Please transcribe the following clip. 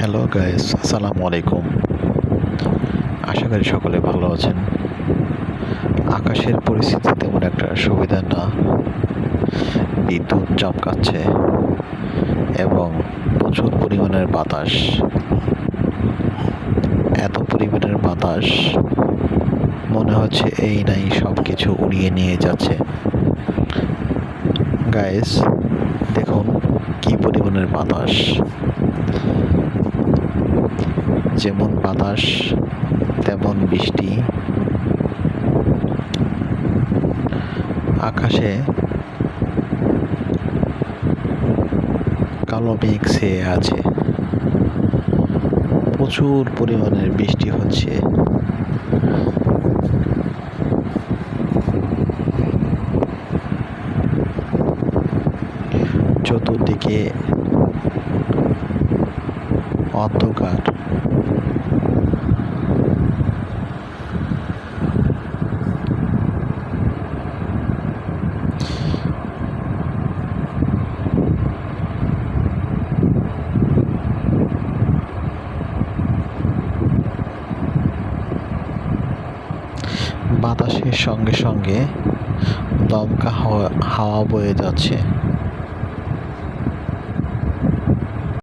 Hello guys আসসালামু আলাইকুম আশা করি সকলে ভালো আছেন। আকাশের পরিস্থিতি তেমন একটা সুবিধা না। বিদ্যুৎ চমকাচ্ছে এবং প্রচুর পরিমাণের বাতাস। এত পরিমাণের বাতাস মনে হচ্ছে এই নাই সব কিছু উড়িয়ে নিয়ে যাচ্ছে। গাইস দেখুন কি পরিমাণের বাতাস। যেমন বাতাস তেমন বৃষ্টি। আকাশে কালো মেঘ ছেয়ে আছে। প্রচুর পরিমাণের বৃষ্টি হচ্ছে। চতুর্দিকে অন্ধকার। বাতাসের সঙ্গে সঙ্গে দমকা হাওয়া বয়ে যাচ্ছে।